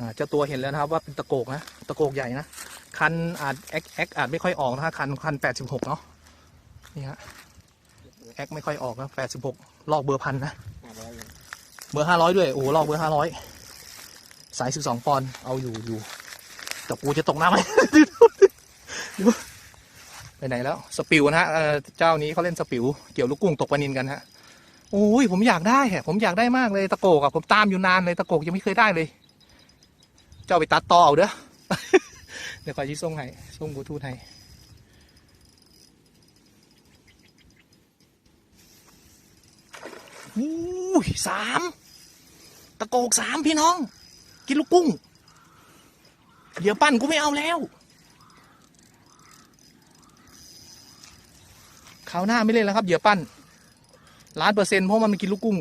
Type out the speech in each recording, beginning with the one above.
อ่าเจ้าตัวเห็นแล้วนะครับว่าเป็นตะโกกนะตะโกกใหญ่นะคันอาจแอคแอคอาจไม่ค่อยออกนะฮะคันคันแปดสิบหกเนาะนี่ฮะแอคไม่ค่อยออกนะแปดสิบหกลอกเบอร์พันนะห้าร้อยเลยเบอร์ห้าร้อยด้วยโอ้โหลอกเบอร์ห้าร้อยสายสิบสองปอนด์เอาอยู่อยู่แต่กูจะตกน้ำไหมไปไหนแล้วสปิวนะฮะเอ่อเจ้านี้เขาเล่นสปิวเกี่ยวลูกกุ้งตกปลานินกันฮะโอ้ยผมอยากได้อะผมอยากได้มากเลยตะโกกอะผมตามอยู่นานเลยตะโกกยังไม่เคยได้เลยเจ้าไปตัดต่อเอาเด้อ เดี๋ยวคอยชี้ส่งให้ส่งบลูทูธให้อู้ยสามตะโกกสามพี่น้อง กินลูกกุ้ง เดี๋ยวปั้นกูไม่เอาแล้วคราวหน้าไม่เล่นแล้วครับเหยื่อปั้นล้านเปอร์เซ็นต์เพราะมันไม่กินลูกกุ้ง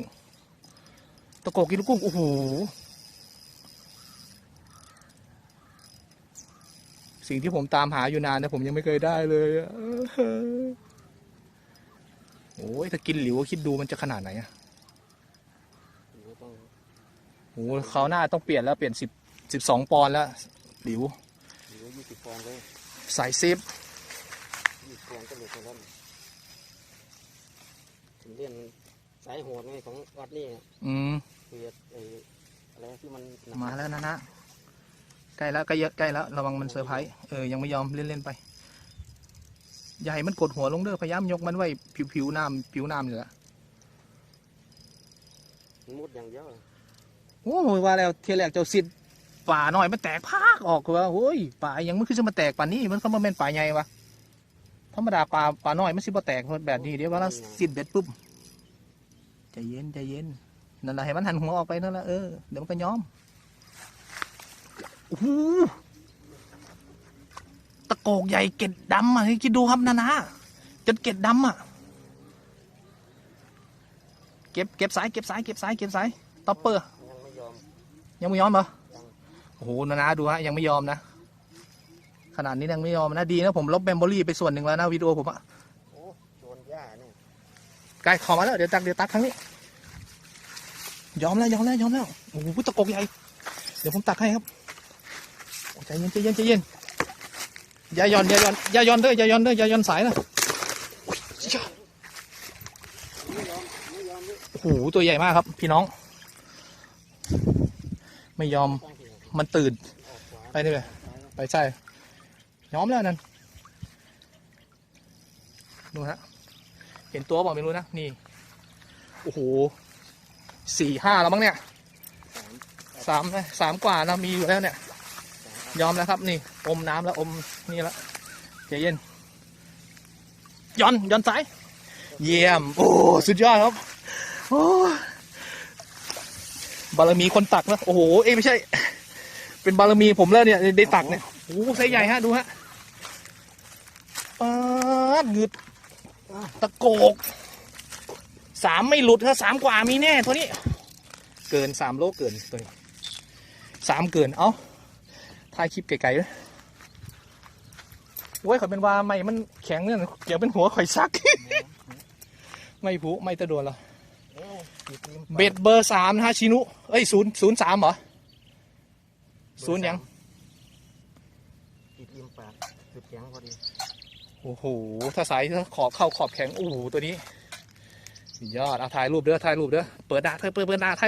ตะโกกินลูกกุ้ง โอ้โห สิ่งที่ผมตามหาอยู่นานนะผมยังไม่เคยได้เลยอะโอ้ยถ้ากินหลิวคิดดูมันจะขนาดไหนอะหรือว่าต้องโอ้โหคราวหน้าต้องเปลี่ยนแล้วเปลี่ยนสิบสิบสองปอนด์แล้ว หลิวหรือว่ายี่สิบฟองเลยสายเซฟยี่สิบฟองก็หลุดไปแล้วถึงเรียนสายโหดไงของวัดนี่อืมคือไอ้อะไรที่มันหนักมาแล้วนะนะ ใกล้แล้วใกล้เยอะใกล้แล้วระวังมันเซอร์ไพรส์เออยังไม่ยอมเล่นเล่นๆไปอย่าให้มันกดหัวลงเด้อพยายามยกมันไว้ผิวผิวน้ำผิวน้ำนี่แหละมันมุดอย่างเดียวโอ้ยว่าแล้วเทียแรกเจ้าสิทธิ์ป่าหน่อยมันแตกพากออกว่าโอ้ยป่ายังไม่ขึ้นจะมาแตกป่านนี้มันก็มาเป็นป่าใหญ่วะธรรมดาป่าป่าน้อยมันสิบ่แตกแบบนี้เดี๋ยวว่าเราสิทธิ์เบ็ดปุ๊บใจเย็นใจเย็นนั่นแหละให้มันหันหัวออกไปนั่นแหละเออเดี๋ยวมันก็ยอม โอ้โหตะโกกใหญ่เกล็ดดำอะคิดดูครับนะนะจนเกล็ดดำอะ เก็บเก็บสายเก็บสายเก็บสายเก็บสายต็อปเปอร์ยังไม่ยอมยังไม่ยอมเหรอยังโอ้โหนานาดูฮะยังไม่ยอมนะขนาดนี้ยังไม่ยอมนะดีนะผมลบเมมโมรี่ไปส่วนหนึ่งแล้วนะวิดีโอผมอะโอ้โดนหญ้าเนี่ยใกล้เขอมาแล้วเดี๋ยวตักเดี๋ยวตักครั้งนี้ ยอมแล้วยอมแล้วยอมแล้วโอ้โหตะกกใหญ่ เดี๋ยวผมตักให้ครับโอ้ ใจเย็นใจเย็นใจเย็นอย่าย่อนอย่าย่อนอย่าย่อนเด้ออย่าย่อนเด้ออย่าย่อนสายนะโอ้โหตัวใหญ่มากครับ พี่น้อง ไม่ยอมมันตื่น ไปนี่เลยไปใช่ยอมแล้วนั่นดูฮะเห็นตัวบอกไม่รู้นะนี่โอ้โหสี่ห้าแล้วมั้งเนี่ยสามสามนะสามกว่านะมีอยู่แล้วเนี่ย ยอมแล้วครับนี่ อมน้ำแล้วอมนี่แล้วใจเย็นย้อนย้อนซ้าย เยี่ยม โอ้สุดยอดครับโอ้บารมีคนตักนะ โอ้โหเอ้ไม่ใช่ เป็นบารมีผมแล้วเนี่ยได้ตักเนี่ยโอ้โหไซส์ใหญ่ฮะดูฮะปาดหงึดตะโกกสามไม่หลุดถ้าสามกว่ามีแน่ตัวนี้ เกินสามโลเกินตัวนี้สามเกินเอ้า ถ่ายคลิปไกลๆเลยโอ้ยข่อยเป็นว่าไม่มันแข็งเนี่ยเกี่ยวเป็นหัวข่อยซัก ไม่ผูไม่ตะโดนแล้วโอ้ติดริมเบ็ดเบอร์สามนะฮะชินุ เอ้ยศูนย์ศูนย์สามเหรอศูนย์ยังติดริมปากติดแข็งพอดีโอ้โหถ้าสายถ้าขอบเข้าขอบแข็งโอ้โหตัวนี้สุดยอดเอาถ่ายรูปเด้อถ่ายรูปเด้อเปิดดาเธอเปิดเปิดดาถ่าย